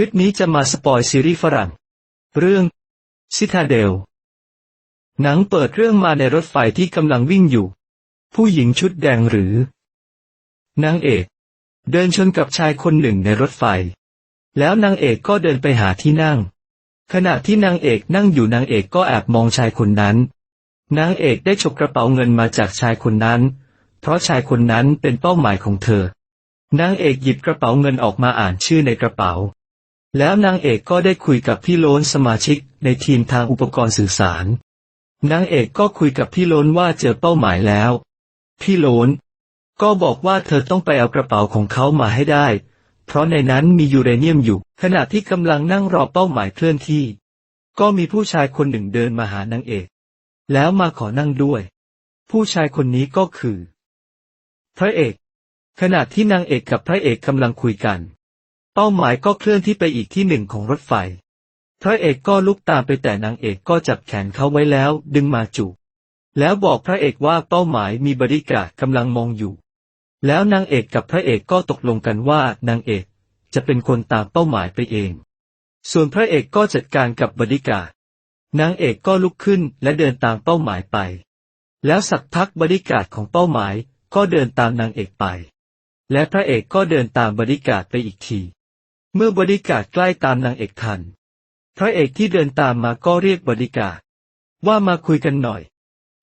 ลิปนี้จะมาสปอยซีรีส์ฝรั่ง เรื่องซิทาเดล หนังเปิดเรื่องมาในรถไฟที่กำลังวิ่งอยู่ ผู้หญิงชุดแดงหรือ นางเอก เดินชนกับชายคนหนึ่งในรถไฟ แล้วนางเอกก็เดินไปหาที่นั่ง ขณะที่นางเอกนั่งอยู่นางเอกก็แอบมองชายคนนั้น นางเอกได้ฉกกระเป๋าเงินมาจากชายคนนั้น เพราะชายคนนั้นเป็นเป้าหมายของเธอนางเอกหยิบกระเป๋าเงินออกมาอ่านชื่อในกระเป๋า แล้วนางเอกก็ได้คุยกับพี่โล้นสมาชิกในทีมทางอุปกรณ์สื่อสาร นางเอกก็คุยกับพี่โล้นว่าเจอเป้าหมายแล้ว พี่โล้นก็บอกว่าเธอต้องไปเอากระเป๋าของเขามาให้ได้ เพราะในนั้นมียูเรเนียมอยู่ ขณะที่กำลังนั่งรอเป้าหมายเคลื่อนที่ ก็มีผู้ชายคนหนึ่งเดินมาหานางเอก แล้วมาขอนั่งด้วย ผู้ชายคนนี้ก็คือ พระเอก ขณะที่นางเอกกับพระเอกกำลังคุยกัน เป้าหมายก็เคลื่อนที่ไปอีกที่หนึ่งของรถไฟ พระเอกก็ลุกตามไปแต่นางเอกก็จับแขนเขาไว้แล้ว ดึงมาจูบแล้วบอกพระเอกว่าเป้าหมายมีบริการกำลังมองอยู่ แล้วนางเอกกับพระเอกก็ตกลงกันว่านางเอกจะเป็นคนตามเป้าหมายไปเอง ส่วนพระเอกก็จัดการกับบริการนางเอกก็ลุกขึ้นและเดินตามเป้าหมายไป แล้วสักพักบริการของเป้าหมายก็เดินตามนางเอกไป และพระเอกก็เดินตามบริการไปอีกที เมื่อบริการใกล้ตามนางเอกทัน พระเอกที่เดินตามมาก็เรียกบริการว่ามาคุยกันหน่อย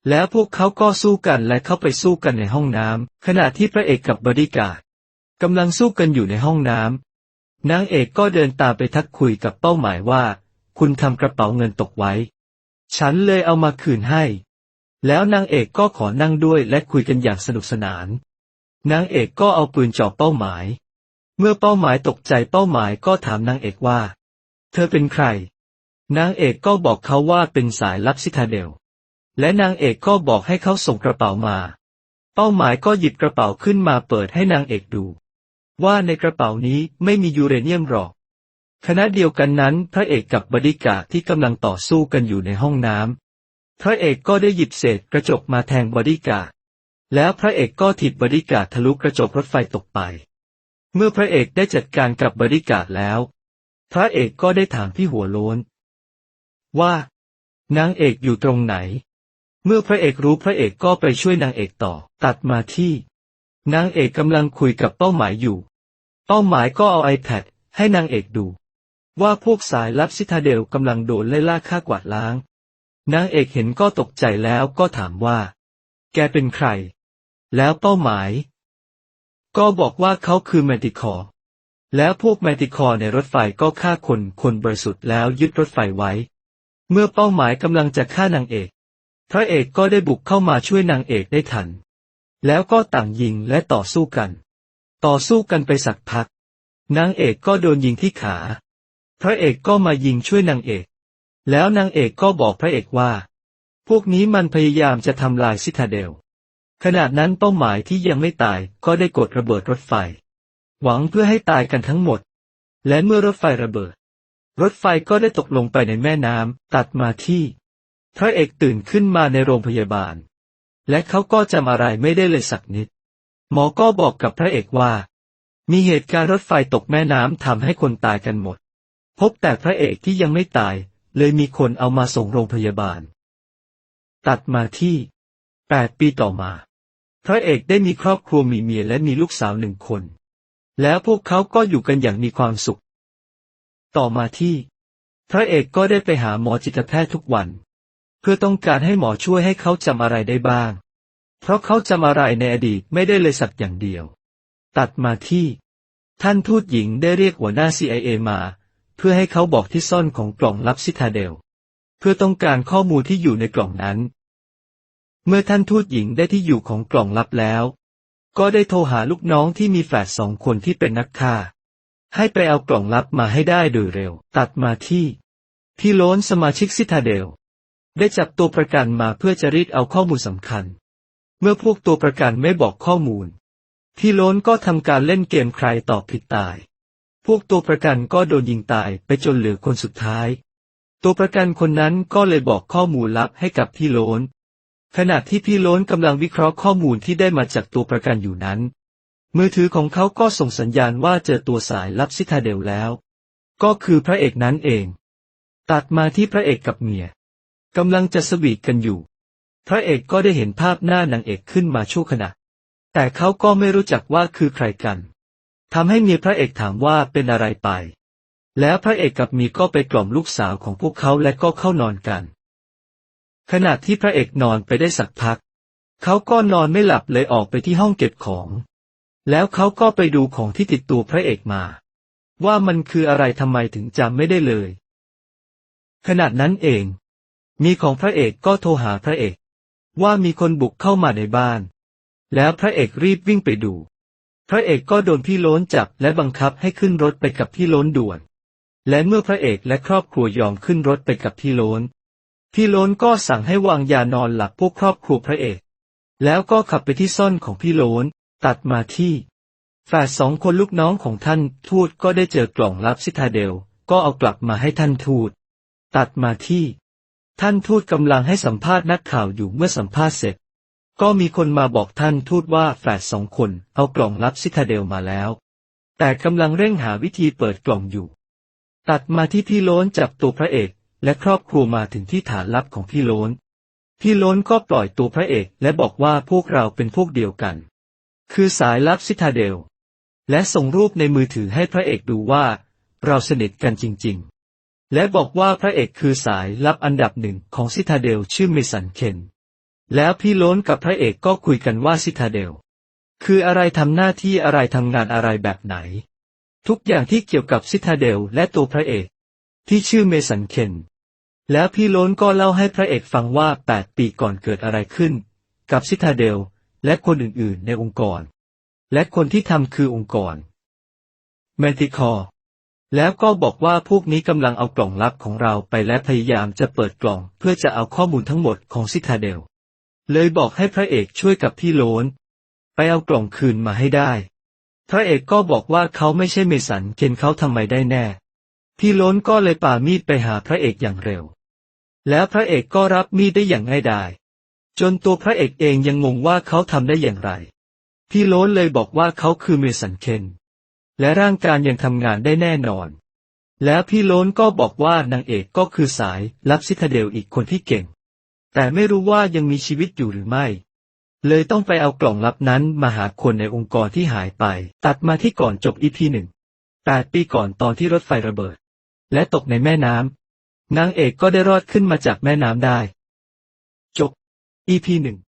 แล้วพวกเขาก็สู้กันและเข้าไปสู้กันในห้องน้ำขณะที่พระเอกกับบริการกำลังสู้กันอยู่ในห้องน้ำนางเอกก็เดินตามไปทักคุยกับเป้าหมายว่า คุณทำกระเป๋าเงินตกไว้ ฉันเลยเอามาคืนให้ แล้วนางเอกก็ขอนั่งด้วยและคุยกันอย่างสนุกสนาน นางเอกก็เอาปืนจ่อเป้าหมาย เมื่อเป้าหมายตกใจเป้าหมายก็ถามนางเอกว่า เธอเป็นใคร นางเอกก็บอกเขาว่าเป็นสายลับซิทาเดล และนางเอกก็บอกให้เขาส่งกระเป๋ามา เป้าหมายก็หยิบกระเป๋าขึ้นมาเปิดให้นางเอกดู ว่าในกระเป๋านี้ไม่มียูเรเนียมหรอกขณะเดียวกันนั้น พระเอกกับบริกาที่กำลังต่อสู้กันอยู่ในห้องน้ำพระเอกก็ได้หยิบเศษกระจกมาแทงบริกาแล้วพระเอกก็ถีบบริกาทะลุกระจกรถไฟตกไป เมื่อพระเอกได้จัดการกับบริการแล้ว พระเอกก็ได้ถามพี่หัวโล้น ว่านางเอกอยู่ตรงไหน เมื่อพระเอกรู้พระเอกก็ไปช่วยนางเอกต่อ ตัดมาที่ นางเอกกำลังคุยกับเป้าหมายอยู่ เป้าหมายก็เอา iPad ให้นางเอกดู ว่าพวกสายลับซิทาเดลกำลังโดนไล่ล่าฆ่ากวาดล้าง นางเอกเห็นก็ตกใจแล้วก็ถามว่า แกเป็นใคร แล้วเป้าหมาย ก็บอกว่าเขาคือแมนติคอร์ แล้วพวกแมนติคอร์ในรถไฟก็ฆ่าคนคนบริสุทธิ์แล้วยึดรถไฟไว้ เมื่อเป้าหมายกำลังจะฆ่านางเอก พระเอกก็ได้บุกเข้ามาช่วยนางเอกได้ทัน แล้วก็ต่างยิงและต่อสู้กัน ต่อสู้กันไปสักพัก นางเอกก็โดนยิงที่ขา พระเอกก็มายิงช่วยนางเอก แล้วนางเอกก็บอกพระเอกว่า พวกนี้มันพยายามจะทำลายซิทาเดล ขณะนั้นเป้าหมายที่ยังไม่ตายก็ได้กดระเบิดรถไฟ หวังเพื่อให้ตายกันทั้งหมด และเมื่อรถไฟระเบิด รถไฟก็ได้ตกลงไปในแม่น้ำตัดมาที่ พระเอกตื่นขึ้นมาในโรงพยาบาล และเขาก็จำอะไรไม่ได้เลยสักนิด หมอก็บอกกับพระเอกว่า มีเหตุการณ์รถไฟตกแม่น้ำทำให้คนตายกันหมด พบแต่พระเอกที่ยังไม่ตาย เลยมีคนเอามาส่งโรงพยาบาล ตัดมาที่ แปดปีต่อมา พระเอกได้มีครอบครัวมีเมียและมีลูกสาวหนึ่งคน แล้วพวกเขาก็อยู่กันอย่างมีความสุข ต่อมาที่ พระเอกก็ได้ไปหาหมอจิตแพทย์ทุกวัน เพื่อต้องการให้หมอช่วยให้เขาจำอะไรได้บ้าง เพราะเขาจำอะไรในอดีตไม่ได้เลยสักอย่างเดียว ตัดมาที่ ท่านทูตหญิงได้เรียกหัวหน้า CIA มา เพื่อให้เขาบอกที่ซ่อนของกล่องลับซิทาเดล เพื่อต้องการข้อมูลที่อยู่ในกล่องนั้น เมื่อท่านทูตหญิงได้ที่อยู่ของกล่องลับแล้ว ก็ได้โทรหาลูกน้องที่มีแฝดสองคนที่เป็นนักฆ่า ให้ไปเอากล่องลับมาให้ได้โดยเร็ว ตัดมาที่ พี่โล้นสมาชิกซิทาเดล ได้จับตัวประกันมาเพื่อจะรีดเอาข้อมูลสำคัญ เมื่อพวกตัวประกันไม่บอกข้อมูล พี่โล้นก็ทำการเล่นเกมใครตอบผิดตาย พวกตัวประกันก็โดนยิงตายไปจนเหลือคนสุดท้าย ตัวประกันคนนั้นก็เลยบอกข้อมูลลับให้กับพี่โล้น ขณะที่พี่ล้นกำลังวิเคราะห์ข้อมูลที่ได้มาจากตัวประกันอยู่นั้น มือถือของเขาก็ส่งสัญญาณว่าเจอตัวสายลับซิทาเดลแล้ว ก็คือพระเอกนั้นเอง ตัดมาที่พระเอกกับเมียกำลังจะสวีทกันอยู่ พระเอกก็ได้เห็นภาพหน้านางเอกขึ้นมาชั่วขณะ แต่เขาก็ไม่รู้จักว่าคือใครกันทำให้เมียพระเอกถามว่าเป็นอะไรไป แล้วพระเอกกับเมียก็ไปกล่อมลูกสาวของพวกเขาและก็เข้านอนกัน ขณะที่พระเอกนอนไปได้สักพัก เขาก็นอนไม่หลับเลยออกไปที่ห้องเก็บของ แล้วเขาก็ไปดูของที่ติดตัวพระเอกมา ว่ามันคืออะไรทำไมถึงจำไม่ได้เลย ขณะนั้นเอง มีของพระเอกก็โทรหาพระเอก ว่ามีคนบุกเข้ามาในบ้าน แล้วพระเอกรีบวิ่งไปดู พระเอกก็โดนพี่โล้นจับและบังคับให้ขึ้นรถไปกับพี่โล้นด่วน และเมื่อพระเอกและครอบครัวยอมขึ้นรถไปกับพี่โล้น พี่โล้นก็สั่งให้วางยานอนหลับพวกครอบครัวพระเอก แล้วก็ขับไปที่ซ่อนของพี่โล้นตัดมาที่แฝดสองคนลูกน้องของท่านทูตก็ได้เจอกล่องลับซิทาเดล ก็เอากลับมาให้ท่านทูต ตัดมาที่ ท่านทูตกำลังให้สัมภาษณ์นักข่าวอยู่เมื่อสัมภาษณ์เสร็จ ก็มีคนมาบอกท่านทูตว่าแฝดสองคนเอากล่องลับซิทาเดลมาแล้ว แต่กำลังเร่งหาวิธีเปิดกล่องอยู่ ตัดมาที่พี่โล้นจับตัวพระเอก และครอบครัวมาถึงที่ฐานลับของพี่โล้น พี่โล้นก็ปล่อยตัวพระเอกและบอกว่าพวกเราเป็นพวกเดียวกัน คือสายลับซิทาเดล และส่งรูปในมือถือให้พระเอกดูว่า เราสนิทกันจริง ๆ และบอกว่าพระเอกคือสายลับอันดับหนึ่งของซิทาเดลชื่อเมสันเคนแล้วพี่โล้นกับพระเอกก็คุยกันว่าซิทาเดล คืออะไรทำหน้าที่อะไรทำงานอะไรแบบไหน ทุกอย่างที่เกี่ยวกับซิทาเดลและตัวพระเอก ที่ชื่อเมสันเคน แล้วพี่โล้นก็เล่าให้พระเอกฟังว่าแปดปีก่อนเกิดอะไรขึ้น กับซิทาเดล และคนอื่นๆ ในองค์กร และคนที่ทำคือองค์กรเมติคอร์แล้วก็บอกว่าพวกนี้กำลังเอากล่องลับของเราไปและพยายามจะเปิดกล่องเพื่อจะเอาข้อมูลทั้งหมดของซิทาเดล เลยบอกให้พระเอกช่วยกับพี่โล้นไปเอากล่องคืนมาให้ได้ พระเอกก็บอกว่าเขาไม่ใช่เมสันเคนเขาทำไมได้แน่ พี่ล้นก็เลยป่ามีดไปหาพระเอกอย่างเร็ว แล้วพระเอกก็รับมีดได้อย่างง่ายดาย จนตัวพระเอกเองยังงงว่าเขาทำได้อย่างไร พี่ล้นเลยบอกว่าเขาคือเมสันเคน และร่างกายยังทำงานได้แน่นอน แล้วพี่ล้นก็บอกว่านางเอกก็คือสายลับซิทาเดลอีกคนที่เก่ง แต่ไม่รู้ว่ายังมีชีวิตอยู่หรือไม่ เลยต้องไปเอากล่องลับนั้นมาหาคนในองค์กรที่หายไป ตัดมาที่ก่อนจบอีพีหนึ่งแปดปีก่อนตอนที่รถไฟระเบิด และตกในแม่น้ำนางเอกก็ได้รอดขึ้นมาจากแม่น้ำได้ จบ EP หนึ่ง